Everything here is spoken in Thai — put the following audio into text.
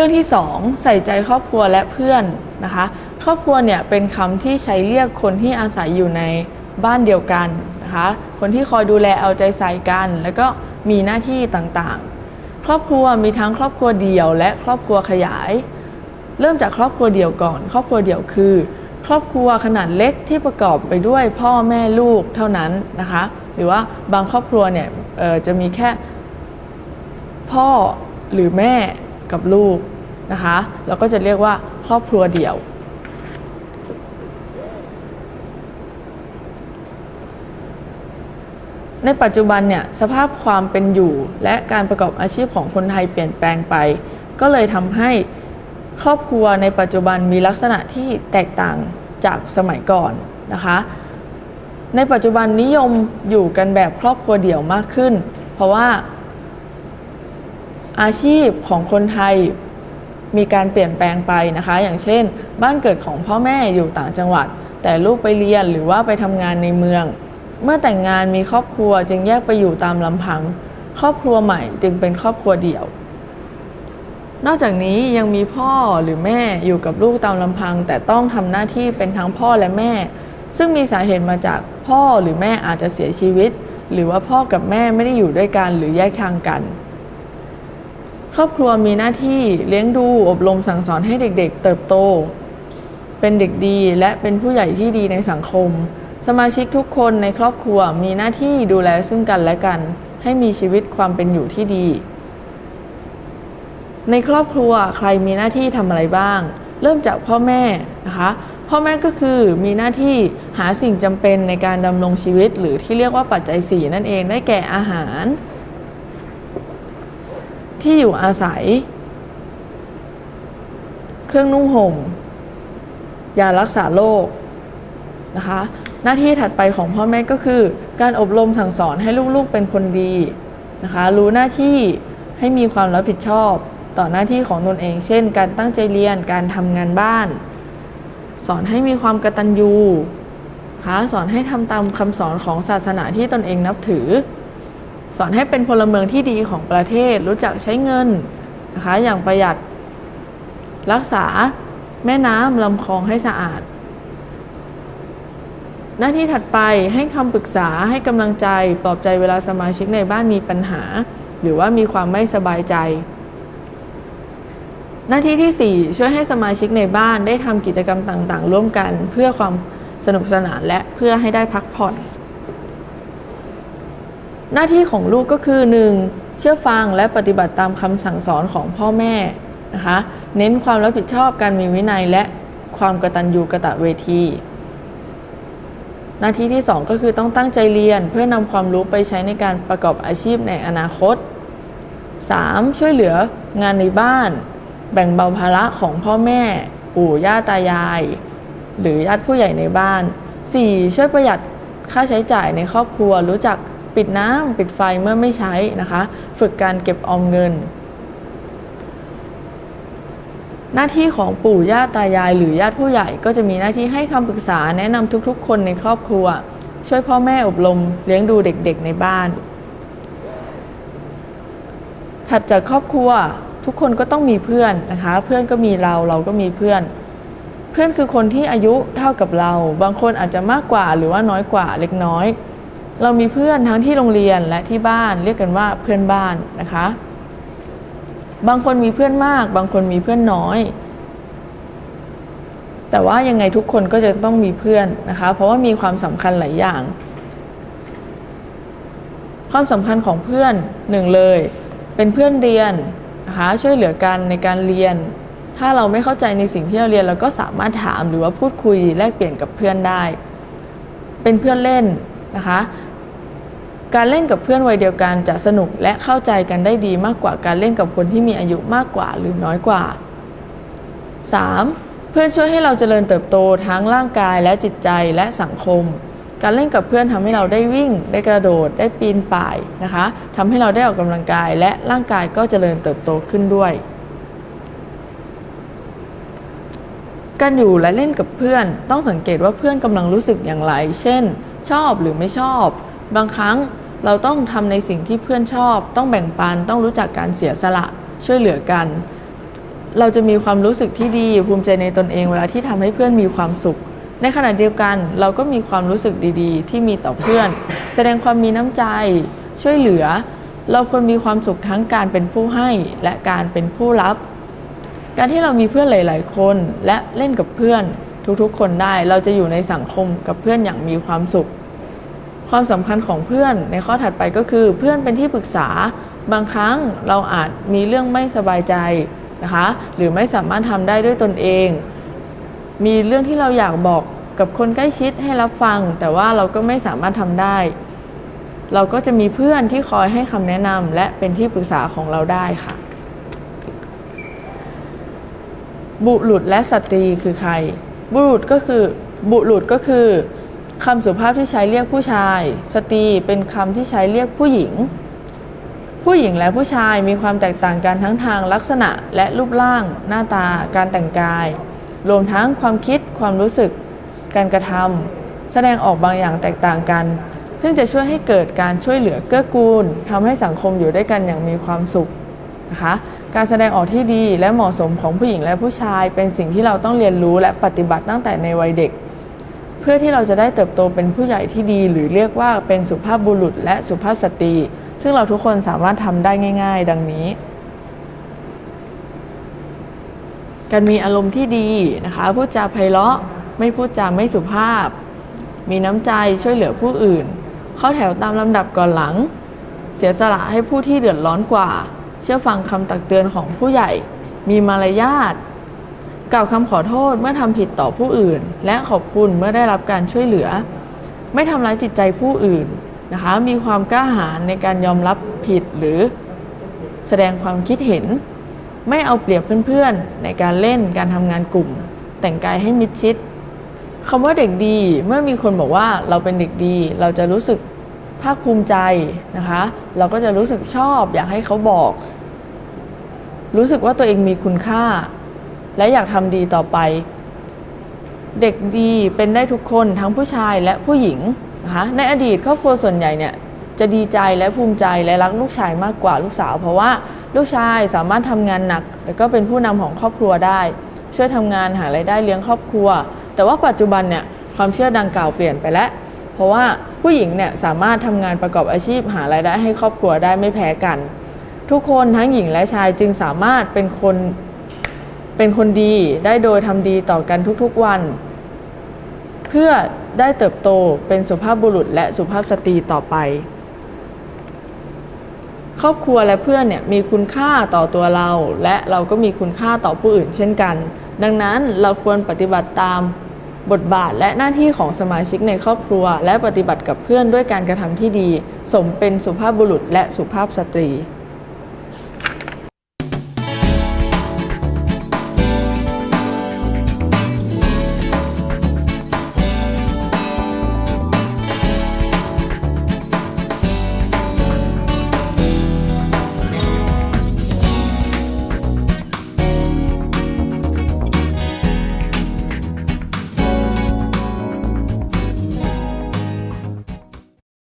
รื่องที่สองใส่ใจครอบครัวและเพื่อนนะคะ ครอบครัวเนี่ยเป็นคำที่ใช้เรียกคนที่อาศัยอยู่ในบ้านเดียวกันนะคะ คนที่คอยดูแลเอาใจใส่กัน แล้วก็มีหน้าที่ต่างๆ ครอบครัวมีทั้งครอบครัวเดี่ยว และครอบครัวขยาย เริ่มจากครอบครัวเดี่ยวก่อน ครอบครัวเดี่ยวคือ ครอบครัวขนาดเล็กที่ประกอบไปด้วยพ่อแม่ลูกเท่านั้นนะคะ หรือว่าบางครอบครัวเนี่ยจะมีแค่พ่อหรือแม่ กับลูกนะคะเราก็จะเรียกว่าครอบครัวเดี่ยว ในปัจจุบันเนี่ยสภาพความเป็นอยู่และการประกอบอาชีพของคนไทยเปลี่ยนแปลงไป ก็เลยทำให้ครอบครัวในปัจจุบันมีลักษณะที่แตกต่างจากสมัยก่อนนะคะ ในปัจจุบันนิยมอยู่กันแบบครอบครัวเดี่ยวมากขึ้น เพราะว่า อาชีพของคนไทยมีการเปลี่ยนแปลงไปนะคะ อย่างเช่น บ้านเกิดของพ่อแม่อยู่ต่างจังหวัด แต่ลูกไปเรียนหรือว่าไปทำงานในเมือง เมื่อแต่งงานมีครอบครัวจึงแยกไปอยู่ตามลำพัง ครอบครัวใหม่จึงเป็นครอบครัวเดี่ยว นอกจากนี้ยังมีพ่อหรือแม่อยู่กับลูกตามลำพัง แต่ต้องทำหน้าที่เป็นทั้งพ่อและแม่ ซึ่งมีสาเหตุมาจากพ่อหรือแม่อาจจะเสียชีวิต หรือว่าพ่อกับแม่ไม่ได้อยู่ด้วยกันหรือแยกทางกัน รอบครัวมีหน้าที่เลี้ยงดูอบรมสั่งสอนให้เด็กๆ เติบโต เป็นเด็กดีและเป็นผู้ใหญ่ที่ดีในสังคม สมาชิกทุกคนในครอบครัวมีหน้าที่ดูแลซึ่งกันและกัน ให้มีชีวิตความเป็นอยู่ที่ดี ในครอบครัวใครมีหน้าที่ทำอะไรบ้าง เริ่มจากพ่อแม่นะคะพ่อแม่ก็คือมีหน้าที่หาสิ่งจำเป็นในการดำรงชีวิต หรือที่เรียกว่าปัจจัยสี่นั่นเองได้แก่อาหาร ที่อยู่อาศัย เครื่องนุ่งห่มยารักษาโรคนะคะ หน้าที่ถัดไปของพ่อแม่ก็คือ การอบรมสั่งสอนให้ลูกๆเป็นคนดีนะคะ รู้หน้าที่ให้มีความรับผิดชอบต่อหน้าที่ของตนเอง เช่น การตั้งใจเรียนการทำงานบ้าน สอนให้มีความกตัญญูนะคะสอนให้ทำตามคำสอนของศาสนาที่ตนเองนับถือ สอนให้เป็นพลเมืองที่ดีของประเทศ รู้จักใช้เงินนะคะอย่างประหยัดรักษาแม่น้ำลำคลองให้สะอาด หน้าที่ถัดไปให้คำปรึกษาให้กำลังใจปลอบใจเวลาสมาชิกในบ้านมีปัญหา หรือว่ามีความไม่สบายใจ หน้าที่ที่ 4 ช่วยให้สมาชิกในบ้านได้ทำกิจกรรมต่างๆ ร่วมกันเพื่อความสนุกสนานและเพื่อให้ได้พักผ่อน หน้าที่ของลูกก็คือ 1. เชื่อฟังและปฏิบัติตามคำสั่งสอนของพ่อแม่นะคะ เน้นความรับผิดชอบการมีวินัยและความกตัญญูกะตะเวที หน้าที่ที่ 2 ก็คือต้องตั้งใจเรียนเพื่อนำความรู้ไปใช้ในการประกอบอาชีพในอนาคต 3. ช่วยเหลืองานในบ้าน แบ่งเบาภาระของพ่อแม่ ปู่ย่าตายาย หรือญาติผู้ใหญ่ในบ้าน 4. ช่วยประหยัดค่าใช้จ่ายในครอบครัวรู้จัก ปิดน้ำปิดไฟเมื่อไม่ใช้นะคะ ฝึกการเก็บออมเงิน หน้าที่ของปู่ย่าตายายหรือญาติผู้ใหญ่ก็จะมีหน้าที่ให้คำปรึกษาแนะนำทุกๆ คนในครอบครัว ช่วยพ่อแม่อบรมเลี้ยงดูเด็กๆในบ้าน ถัดจากครอบครัวทุกคนก็ต้องมีเพื่อนนะคะ เพื่อนก็มีเราเราก็มีเพื่อนเพื่อนคือคนที่อายุเท่ากับเรา บางคนอาจจะมากกว่าหรือว่าน้อยกว่าเล็กน้อย เรามีเพื่อนทั้งที่โรงเรียนและที่บ้านเรียกกันว่าเพื่อนบ้านนะคะ บางคนมีเพื่อนมาก บางคนมีเพื่อนน้อย แต่ว่ายังไงทุกคนก็จะต้องมีเพื่อนนะคะ เพราะว่ามีความสำคัญหลายอย่าง ความสำคัญของเพื่อนหนึ่งเลย เป็นเพื่อนเรียนนะคะช่วยเหลือกันในการเรียน ถ้าเราไม่เข้าใจในสิ่งที่เราเรียนเราก็สามารถถามหรือว่าพูดคุยแลกเปลี่ยนกับเพื่อนได้ เป็นเพื่อนเล่นนะคะ การเล่นกับเพื่อนวัยเดียวกันจะสนุกและเข้าใจกันได้ดีมากกว่าการเล่นกับคนที่มีอายุมากกว่าหรือน้อยกว่า 3. เพื่อนช่วยให้เราเจริญเติบโตทั้งร่างกายและจิตใจและสังคม การเล่นกับเพื่อนทำให้เราได้วิ่ง ได้กระโดด ได้ปีนป่ายนะคะทำให้เราได้ออกกำลังกายและร่างกายก็เจริญเติบโตขึ้นด้วย การอยู่และเล่นกับเพื่อนต้องสังเกตว่าเพื่อนกำลังรู้สึกอย่างไร เช่น ชอบหรือไม่ชอบบางครั้ง เราต้องทำในสิ่งที่เพื่อนชอบ ต้องแบ่งปัน ต้องรู้จักการเสียสละ ช่วยเหลือกัน เราจะมีความรู้สึกที่ดี ภูมิใจในตนเองเวลาที่ทำให้เพื่อนมีความสุข ในขณะเดียวกัน เราก็มีความรู้สึกดีๆ ที่มีต่อเพื่อน แสดงความมีน้ำใจ ช่วยเหลือ เราควรมีความสุขทั้งการเป็นผู้ให้และการเป็นผู้รับ การที่เรามีเพื่อนหลาย ๆ คนและเล่นกับเพื่อนทุกๆ คนได้ เราจะอยู่ในสังคมกับเพื่อนอย่างมีความสุข ความสำคัญของเพื่อนในข้อถัดไปก็คือ เพื่อนเป็นที่ปรึกษาบางครั้งเราอาจมีเรื่องไม่สบายใจนะคะ หรือไม่สามารถทำได้ด้วยตนเอง มีเรื่องที่เราอยากบอกกับคนใกล้ชิดให้รับฟัง แต่ว่าเราก็ไม่สามารถทำได้ เราก็จะมีเพื่อนที่คอยให้คำแนะนำและเป็นที่ปรึกษาของเราได้ค่ะ บุรุษและสตรีคือใคร บุรุษก็คือบุรุษก็คือ คำสุภาพที่ใช้เรียกผู้ชาย สตรีเป็นคำที่ใช้เรียกผู้หญิง ผู้หญิงและผู้ชายมีความแตกต่างกันทั้งทางลักษณะและรูปร่าง หน้าตา การแต่งกาย รวมทั้งความคิด ความรู้สึก การกระทำแสดงออกบางอย่างแตกต่างกัน ซึ่งจะช่วยให้เกิดการช่วยเหลือเกื้อกูลทำให้สังคมอยู่ด้วยกันอย่างมีความสุขนะคะการแสดงออกที่ดีและเหมาะสมของผู้หญิงและผู้ชาย เป็นสิ่งที่เราต้องเรียนรู้และปฏิบัติตั้งแต่ในวัยเด็ก พื่อที่เราจะได้เติบโตเป็นผู้ใหญ่ที่ดี หรือเรียกว่าเป็นสุภาพบุรุษ และสุภาพสตรี ซึ่งเราทุกคนสามารถทำได้ง่าย ๆ ดังนี้ การมีอารมณ์ที่ดีนะคะพูดจาไพเราะไม่พูดจาไม่สุภาพ มีน้ำใจช่วยเหลือผู้อื่น เข้าแถวตามลำดับก่อนหลัง เสียสละให้ผู้ที่เดือดร้อนกว่า เชื่อฟังคำตักเตือนของผู้ใหญ่ มีมารยาท กล่าวคำขอโทษเมื่อทำผิดต่อผู้อื่น และขอบคุณเมื่อได้รับการช่วยเหลือ ไม่ทำร้ายจิตใจผู้อื่นนะคะ มีความกล้าหาญในการยอมรับผิดหรือแสดงความคิดเห็น ไม่เอาเปรียบเพื่อนๆ ในการเล่นการทำงานกลุ่ม แต่งกายให้มิดชิดคำว่าเด็กดีเมื่อมีคนบอกว่าเราเป็นเด็กดี เราจะรู้สึกภาคภูมิใจนะคะ เราก็จะรู้สึกชอบ อยากให้เขาบอก รู้สึกว่าตัวเองมีคุณค่า และอยากทำดีต่อไป เด็กดีเป็นได้ทุกคนทั้งผู้ชายและผู้หญิงนะคะในอดีตครอบครัวส่วนใหญ่เนี่ยจะดีใจและภูมิใจและรักลูกชายมากกว่าลูกสาว เพราะว่าลูกชายสามารถทำงานหนัก แล้วก็เป็นผู้นำของครอบครัวได้ ช่วยทำงานหารายได้เลี้ยงครอบครัว แต่ว่าปัจจุบันเนี่ยความเชื่อดังกล่าวเปลี่ยนไปแล้ว เพราะว่าผู้หญิงเนี่ยสามารถทำงานประกอบอาชีพหารายได้ให้ครอบครัวได้ไม่แพ้กัน ทุกคนทั้งหญิงและชายจึงสามารถเป็นคน เป็นคนดีได้โดยทำดีต่อกันทุกๆวัน เพื่อได้เติบโตเป็นสุภาพบุรุษและสุภาพสตรีต่อไป ครอบครัวและเพื่อนเนี่ยมีคุณค่าต่อตัวเรา และเราก็มีคุณค่าต่อผู้อื่นเช่นกัน ดังนั้นเราควรปฏิบัติตามบทบาทและหน้าที่ของสมาชิกในครอบครัว และปฏิบัติกับเพื่อนด้วยการกระทำที่ดี สมเป็นสุภาพบุรุษและสุภาพสตรี